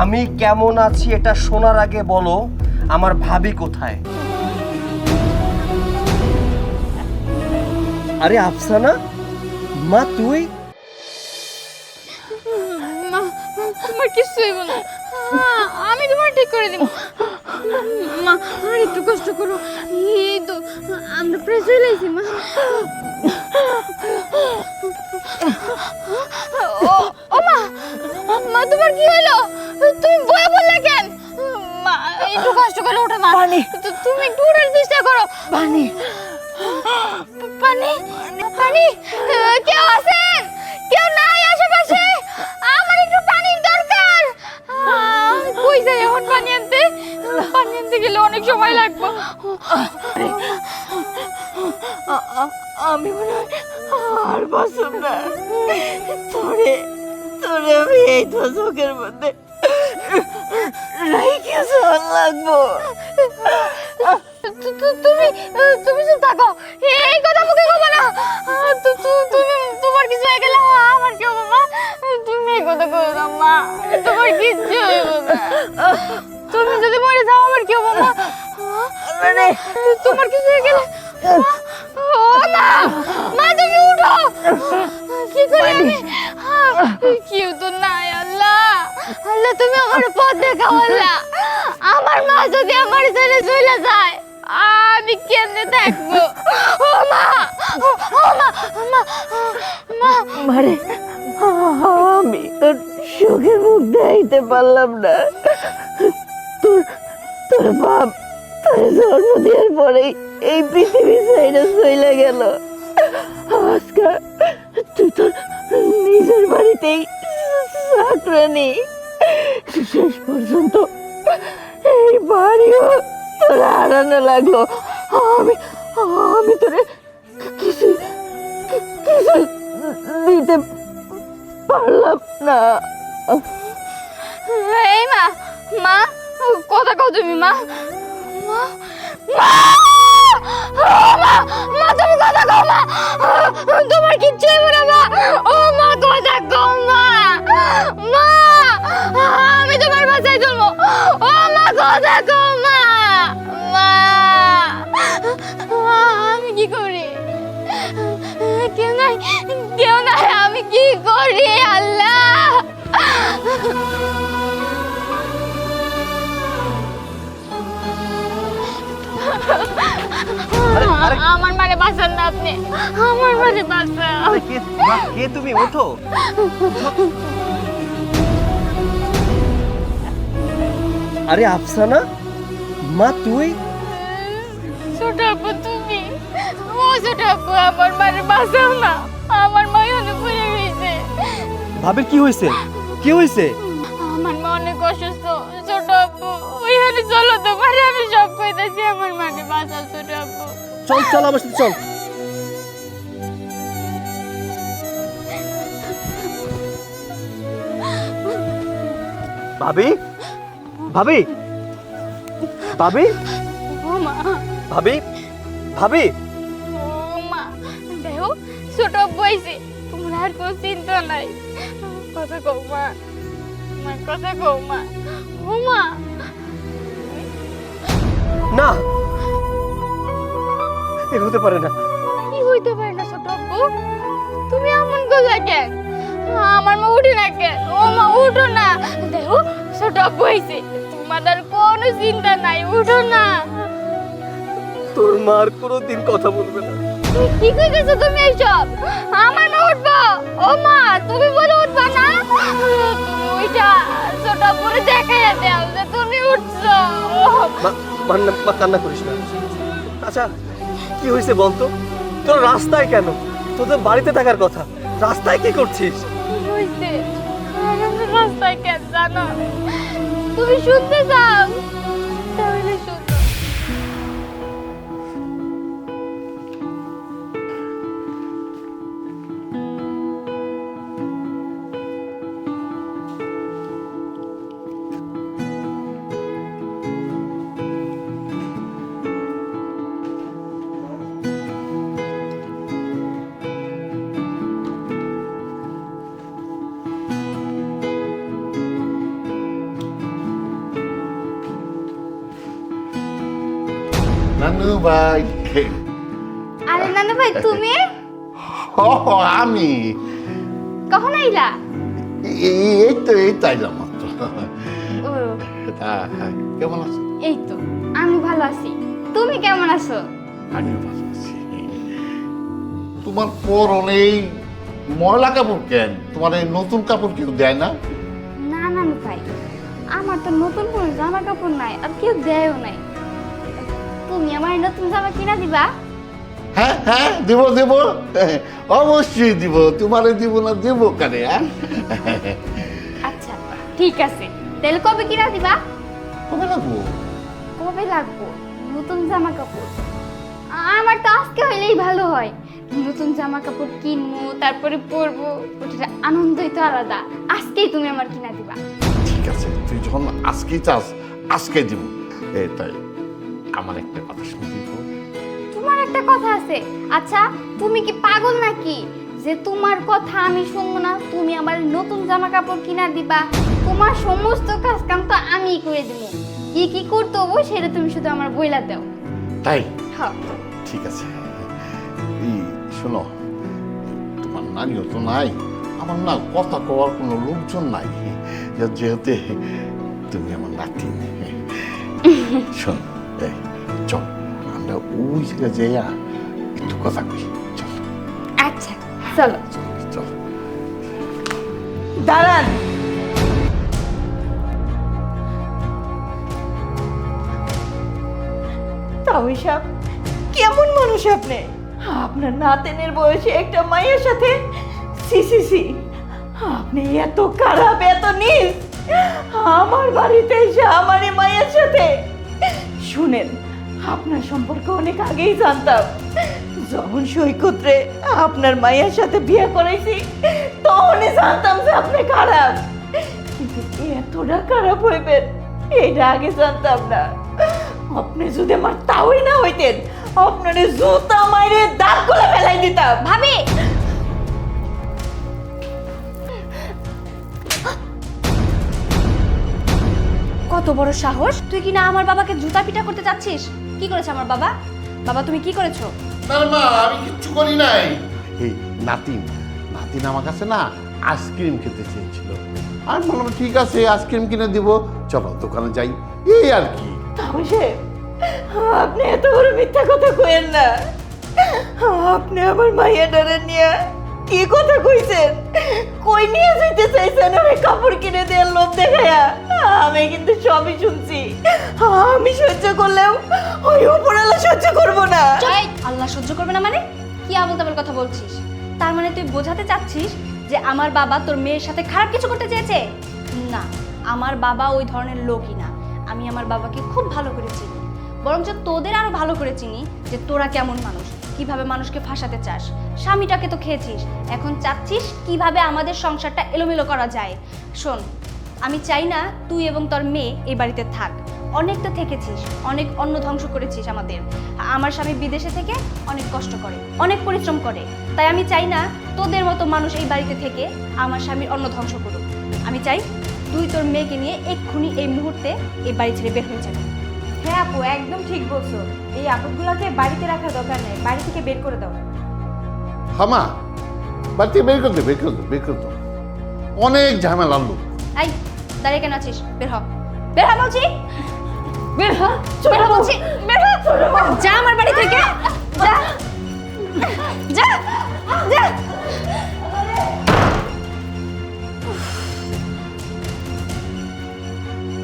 আমি কেমন আছি এটা শোনার আগে বলো, আমার ভাবি কোথায়? আরে আফসানা, মা তুই? মা তোমার কিছু হইব না। আমি তোমার ঠিক করে দিব। মা, আর একটু কষ্ট করো। এই তো, আমরা প্রেস হয়ে লাইছি মা। ও মা তোমার কি হলো তুমি বয়ে বললে কেন? মা একটু কষ্ট করে ওঠো মা। পানি। তুমি একটু উঠার চেষ্টা করো। পানি পানি পানি কেউ আছেন? কেউ নাই আশেপাশে? আমার একটু পানির দরকার। কই যাই এখন পানি আনতে? পানি আনতে গেলে অনেক সময় লাগবে। আমি মনে হয় আর বাসুম না। তোরে তোরে আমি এই তো চোখের মধ্যে রাইকে জল লাগবো তুমি তুমি চুপ থাকো। এই কথা মুখে কবে না। তুমি তোমার কিছু হয়ে গেলে আমার কি হবে মা? তুমি এই কথা করো না মা। তোমার কিচ্ছু হইব না। তুমি যদি মরে যাও আমার কি হবে মা? মানে তোমার কিছু হয়ে গেলে ও মা মা তুমি উঠো! কি করি আমি? কেউ তো নাই আল্লাহ। আল্লাহ, তুমি আমার পথ দেখাও আল্লাহ। আমার মা যদি আমার ছেড়ে চলে যায়, আমি কেমনে থাকব? ও মা ও মা মা মা। মারে আমি তোর সুখের মুখ দেখাইতে পারলাম না। তোর তোর বাপ তোর জন্ম দেওয়ার পরেই এই পৃথিবী সাইডে চলে গেল। আজকে তুই তোর নিজের বাড়িতেই শেষ পর্যন্ত এই বাড়িও তোর হারানো লাগল। আমি আমি তোরে কিছু কিছু দিতে পারলাম না। এই মা মা, কথা কও তুমি, মা। মা মা মা, তুমি কথা কও, মা। কথা মা! মা! আমি কি করি? কেউ নাই কেউ নাই আমি কি করি আল্লাহ। আমার মানে বাঁচান না আপনি। আমার মানে বাঁচান কে তুমি? ওঠো। আরে আফসানা মা তুই? ছোট আপু তুমি? ও ছোট আপু আমার মানে বাঁচাও না। আমার মা অনেক পড়ে গেছে। ভাবির কি হয়েছে? কি হয়েছে? আমার মা অনেক অসুস্থ ছোট আপু। ওইখানে চলো তো পারে আমি সব কইতাছি আমার মানে বাঁচাও ছোট আপু। চল চল আমার সাথে চল। ভাবি? ভাবি? ভাবি? ও মা। ভাবি? ভাবি? ও মা দেখো ছোট আইছে তোমার আর কোনো চিন্তা নাই। কথা কও মা। মা কথা কও মা। ও মা। না। এ হতে পারে না। কি হইতে পারে না ছোট আপু? তুমি এমন করলা কেন? আমার মা উঠে না কেন? ও মা উঠো না। দেখো ছোট আপু আইছে। তোমার আর কোনো চিন্তা নাই উঠো না। তোর মার কোনোদিন কথা বলবে না। তুমি কি কইতেছো তুমি এইসব। আমার মা উঠবো। ও মা তুমি বলে উঠবা না? তুমি ওইটা ছোট আপুরে দেখাই দাও যে তুমি উঠছো। মা মা কান্না করিস না। আচ্ছা কি হয়েছে বলতো? তোর রাস্তায় কেন? তোদের বাড়িতে থাকার কথা। রাস্তায় কি করছিস? রাস্তায় কেন? জানো? তুমি শুনতে চাও? তাহলে শুনো। নানু ভাই। আরে নানু ভাই তুমি? ও আমি। কখন আইলা? এই- তো এই তো আইলাম মাত্র। ও। কেমন আছো? এই তো আমি ভালো আছি। তুমি কেমন আছো? আমিও ভালো আছি। তোমার পরনে এই ময়লা কাপড় কেন? তোমার এই নতুন কাপড় কেউ দেয় না? না নানু ভাই আমার তো নতুন কোনো জামা কাপড় নাই আর কেউ দেয়ও নাই। তুমি আমার নতুন জামা কিনা দিবা? হ্যাঁ হ্যাঁ দিব দিব। অবশ্যই দিব। তোমারে দিব না দিব কারে হ্যাঁ? আচ্ছা ঠিক আছে। তাহলে কবে কিনা দিবা? কবে লাগবো? কবে লাগবো? নতুন জামা কাপড়। আমার তো আজকে হইলেই ভালো হয়। নতুন জামা কাপড় কিনবো তারপরে পরবো। ওটার আনন্দই তো আলাদা। আজকেই তুমি আমার কিনা দিবা। ঠিক আছে তুই যখন আজকেই চাস আজকে দিব। এই তাই আমার একটা কথা শুনতে তোমার একটা কথা আছে। আচ্ছা তুমি কি পাগল নাকি? যে তোমার কথা আমি শুনব না তুমি আমার নতুন জামা কাপড় কিনা দিবা। তোমার সমস্ত কাজ কাম তো আমিই করে দিব। কি কি করতে হব সেটা তুমি শুধু আমার বইলা দাও। তাই? হ্যাঁ। ঠিক আছে। এই শোনো তোমার নানিও তো নাই। আমার না কথা কওয়ার কোনো লোকজন নাই। যে- যেহেতু তুমি আমার নাতি। শোন এই আমরা ওই জায়গায় যাইয়া একটু কথা কই চল আচ্ছা চলো চল দাঁড়ান সাহেব কেমন মানুষ আপনি? আপনার নাতেনের বয়সে একটা মায়ের সাথে? সি সি সি। আপনি এত খারাপ এত নিস। আমার বাড়িতে এসে আমার মায়ের সাথে। শুনেন আপনার সম্পর্কে অনেক আগেই জানতাম। যখন সৈকতরে আপনার মায়ের সাথে বিয়ে করাইছি তখনই জানতাম যে আপনি খারাপ। এতটা খারাপ হইবেন, এটা আগে জানতাম না। আপনি যদি আমার তাওই না হইতেন, আপনার জুতা মাইরে দাঁত করে ফেলাই দিতাম। ভাবি! কত বড় সাহস? তুই কি না আমার বাবাকে জুতা পিটা করতে চাচ্ছিস? কি করেছে আমার বাবা? বাবা তুমি কি করেছ? না মা আমি কিচ্ছু করি নাই। এই নাতিন নাতিন আমার কাছে না আইসক্রিম খেতে চেয়েছিল। আমি বললাম ঠিক আছে আইসক্রিম কিনে দিব। চলো দোকানে যাই। এই আর কি। তাও সে আপনি এত বড় মিথ্যা কথা কইেন না। আপনি আমার মাইয়া ডরে নিয়ে। কি কথা কইছেন? কই নিয়ে যেতে চাইছেন আমি কাপড় কিনে দেওয়ার লোভ দেখায়া? আমি কিন্তু সবই শুনছি। আমি সহ্য করলেও ওই উপরালা সহ্য করব না। আল্লাহ সহ্য করবে না মানে? কি আবল তাবল কথা বলছিস? তার মানে তুই বোঝাতে চাচ্ছিস যে আমার বাবা তোর মেয়ের সাথে খারাপ কিছু করতে চেয়েছে? না, আমার বাবা ওই ধরনের লোকই না। আমি আমার বাবাকে খুব ভালো করে চিনি। বরঞ্চ তোদের আরও ভালো করে চিনি যে তোরা কেমন মানুষ। কীভাবে মানুষকে ফাঁসাতে চাস? স্বামীটাকে তো খেয়েছিস। এখন চাচ্ছিস কীভাবে আমাদের সংসারটা এলোমেলো করা যায়? শোন, আমি চাই না তুই এবং তোর মেয়ে এই বাড়িতে থাক। অনেক তো থেকেছিস, অনেক অন্ন ধ্বংস করেছিস আমাদের। আমার স্বামী বিদেশে থেকে অনেক কষ্ট করে, অনেক পরিশ্রম করে। তাই আমি চাই না তোদের মতো মানুষ এই বাড়িতে থেকে আমার স্বামীর অন্ন ধ্বংস করুক। আমি চাই তুই তোর মেয়েকে নিয়ে এক্ষুনি এই মুহূর্তে এই বাড়ি ছেড়ে বের হয়ে যাবে হ্যাঁ আপু একদম ঠিক বলছো। এই আপদগুলোকে বাড়িতে রাখা দরকার নেই বাড়ি থেকে বের করে দাও। হামা বাড়ি থেকে বের করে দে বের করে দে বের করে দে অনেক ঝামেলা লোক। এই দাঁড়িয়ে কেন আছিস? বের হ। বের হ বলছি। বের হ বের হ বলছি। বের হ যা আমার বাড়ি থেকে। যা। যা। যা।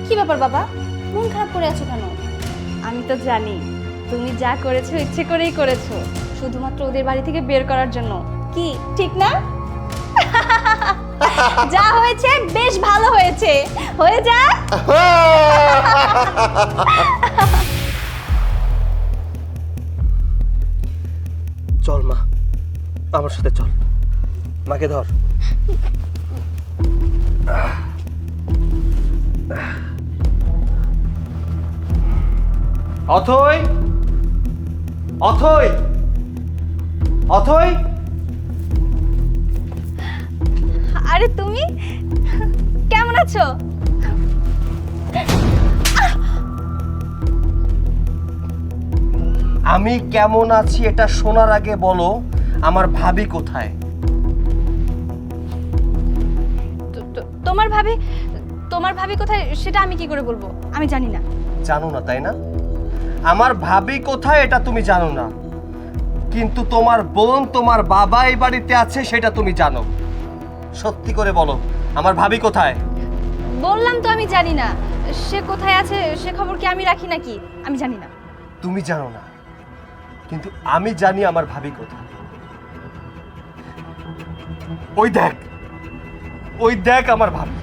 কি ব্যাপার বাবা? মন খারাপ করে আছো কেন? আমি তো জানি। তুমি যা করেছ ইচ্ছে করেই করেছ। শুধুমাত্র ওদের বাড়ি থেকে বের করার জন্য। কি? ঠিক না? যা হয়েছে বেশ ভালো হয়েছে। হয়ে যা। চল মা আমার সাথে চল। মাকে ধর। অথই অথই অথই। আরে তুমি কেমন আছো? আমি কেমন আছি এটা শোনার আগে বলো আমার ভাবি কোথায়? তোমার ভাবি তোমার ভাবি কোথায় সেটা আমি কি করে বলব? আমি জানি না। জানো না তাই না? আমার ভাবি কোথায় এটা তুমি জানো না। কিন্তু তোমার বোন তোমার বাবা এই বাড়িতে আছে সেটা তুমি জানো। সত্যি করে বলো আমার ভাবি কোথায়? বললাম তো আমি জানি না। সে কোথায় আছে সে খবর কি আমি রাখি নাকি? আমি জানি না। তুমি জানো না কিন্তু আমি জানি আমার ভাবি কোথায়। ওই দেখ ওই দেখ আমার ভাবি।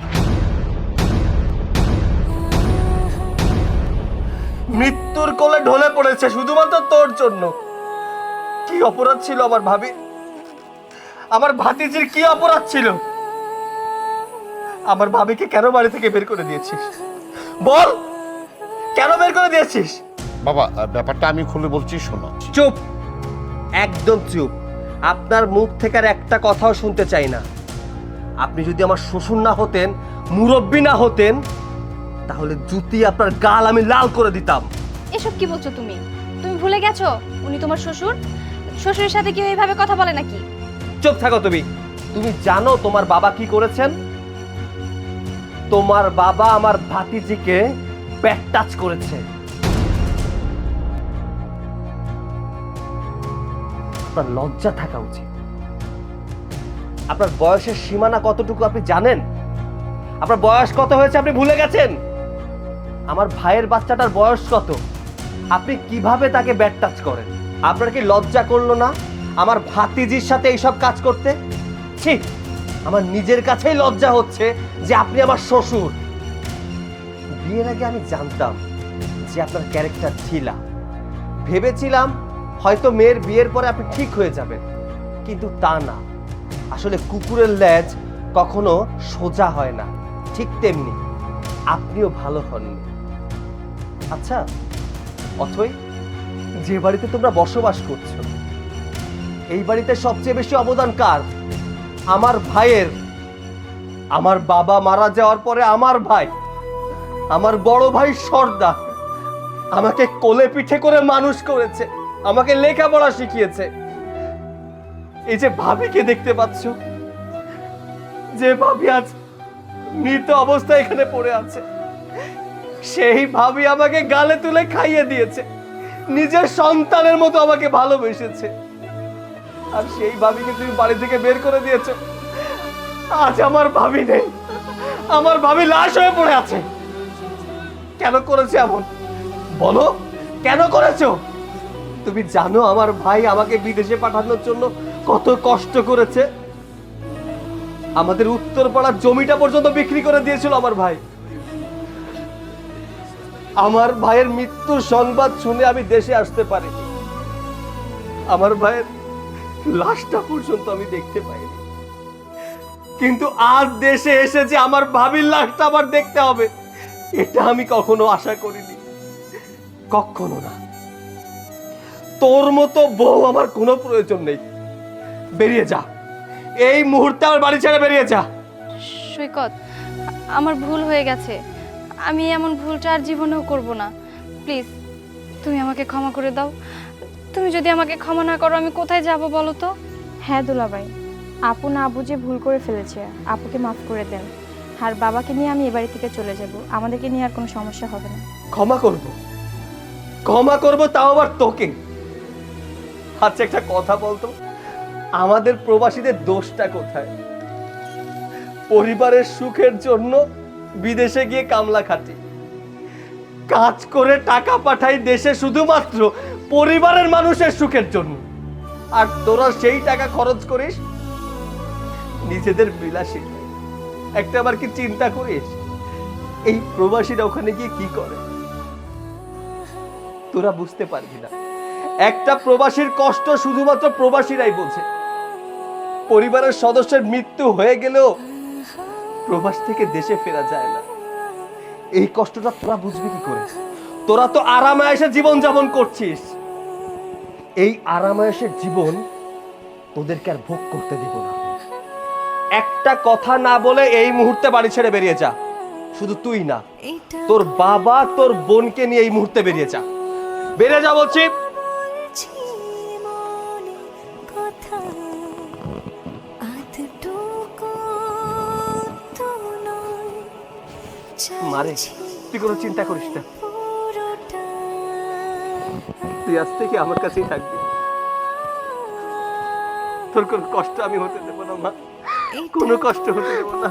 মৃত্যুর কোলে ঢলে পড়েছে শুধুমাত্র তোর জন্য। কি অপরাধ ছিল আমার ভাবি? আমার ভাতিজির কি অপরাধ ছিল? আমার ভাবিকে কেন বাড়ি থেকে বের করে দিয়েছিস? বল! কেন বের করে দিয়েছিস? বাবা ব্যাপারটা আমি খুলে বলছি শোনো। চুপ! একদম চুপ! আপনার মুখ থেকে আর একটা কথাও শুনতে চাই না। আপনি যদি আমার শ্বশুর না হতেন মুরব্বী না হতেন তাহলে জুতি আপনার গাল আমি লাল করে দিতাম। এসব কি বলছো তুমি? তুমি ভুলে গেছো? উনি তোমার শ্বশুর? শ্বশুরের সাথে কেউ এইভাবে কথা বলে নাকি? চুপ থাকো তুমি। তুমি জানো তোমার বাবা কি করেছেন? তোমার বাবা আমার ভাতিজিকে ব্যাক টাচ করেছে। আপনার লজ্জা থাকা উচিত। আপনার বয়সের সীমানা কতটুকু আপনি জানেন? আপনার বয়স কত হয়েছে আপনি ভুলে গেছেন? আমার ভাইয়ের বাচ্চাটার বয়স কত? আপনি কীভাবে তাকে ব্যাট টাচ করেন? আপনার কি লজ্জা করল না? আমার ভাতিজির সাথে এইসব কাজ করতে? ঠিক আমার নিজের কাছেই লজ্জা হচ্ছে যে আপনি আমার শ্বশুর। বিয়ের আগে আমি জানতাম যে আপনার ক্যারেক্টার ছিল ভেবেছিলাম হয়তো মেয়ের বিয়ের পরে আপনি ঠিক হয়ে যাবেন। কিন্তু তা না। আসলে কুকুরের লেজ কখনো সোজা হয় না। ঠিক তেমনি আপনিও ভালো হননি। আচ্ছা অথই যে বাড়িতে তোমরা বসবাস করছ, এই বাড়িতে সবচেয়ে বেশি অবদান কার? আমার ভাইয়ের। আমার বাবা মারা যাওয়ার পরে আমার ভাই, আমার বড় ভাই সর্দা আমাকে কোলে পিঠে করে মানুষ করেছে, আমাকে লেখাপড়া শিখিয়েছে। এই যে ভাবিকে দেখতে পাচ্ছ, যে ভাবি আজ মৃত অবস্থায় এখানে পড়ে আছে। সেই ভাবি আমাকে গালে তুলে খাইয়ে দিয়েছে। নিজের সন্তানের মতো আমাকে ভালোবেসেছে। আর সেই ভাবিকে তুমি বাড়ি থেকে বের করে দিয়েছ। আজ আমার ভাবি নেই। আমার ভাবি লাশ হয়ে পড়ে আছে। কেন করেছে এমন? বলো, কেন করেছ? তুমি জানো আমার ভাই আমাকে বিদেশে পাঠানোর জন্য কত কষ্ট করেছে? আমাদের উত্তরপাড়ার জমিটা পর্যন্ত বিক্রি করে দিয়েছিল আমার ভাই। আমার ভাইয়ের মৃত্যুর সংবাদ শুনে আমি দেশে আসতে পারিনি। আমার ভাইয়ের লাশটা পর্যন্ত আমি দেখতে পাইনি। কিন্তু আজ দেশে এসে যে আমার ভাবির লাশটা আবার দেখতে হবে, এটা আমি কখনো আশা করিনি। কখনো না। তোর মতো বউ আমার কোনো প্রয়োজন নেই। বেরিয়ে যা। এই মুহূর্তে আমার বাড়ি ছেড়ে বেরিয়ে যা। সৈকত, আমার ভুল হয়ে গেছে। আমি এমন ভুলটা আর জীবনেও করব না। প্লিজ তুমি আমাকে ক্ষমা করে দাও। তুমি যদি আমাকে ক্ষমা না করো আমি কোথায় যাব বলো তো? হ্যাঁ দুলাভাই। আপু না আবু যে ভুল করে ফেলেছে। আপুকে মাফ করে দেন। আর বাবাকে নিয়ে আমি এ বাড়ি থেকে চলে যাব। আমাদেরকে নিয়ে আর কোনো সমস্যা হবে না। ক্ষমা করব। ক্ষমা করব তাও আবার তোকে। আচ্ছা একটা কথা বলতো? আমাদের প্রবাসীদের দোষটা কোথায়? পরিবারের সুখের জন্য বিদেশে গিয়ে কামলা খাটি। কাজ করে টাকা পাঠাই দেশে শুধুমাত্র পরিবারের মানুষের সুখের জন্য। আর তোরা সেই টাকা খরচ করিস, নিজেদের বিলাসী। একটা আবার কি চিন্তা করিস? এই প্রবাসীরা ওখানে গিয়ে কি করে? তোরা বুঝতে পারবি না। একটা প্রবাসীর কষ্ট শুধুমাত্র প্রবাসীরাই বোঝে। পরিবারের সদস্যের মৃত্যু হয়ে গেলেও প্রবাস থেকে দেশে ফেরা যায় না। এই কষ্টটা তোরা বুঝবি কি করে? তোরা তো আরামায়েসে জীবন যাপন করছিস। এই আরামায়েসের জীবন তোদেরকে আর ভোগ করতে দিব না। একটা কথা না বলে এই মুহূর্তে বাড়ি ছেড়ে বেরিয়ে যা। শুধু তুই না তোর বাবা তোর বোনকে নিয়ে এই মুহূর্তে বেরিয়ে যা। বেরিয়ে যা বলছি। মারে তুই কোনো চিন্তা করিস না। তুই আজ থেকে আমার কাছেই থাকবি। তোর কোনো কষ্ট আমি হতে দেবো না মা। কোনো কষ্ট হতে দেবো না।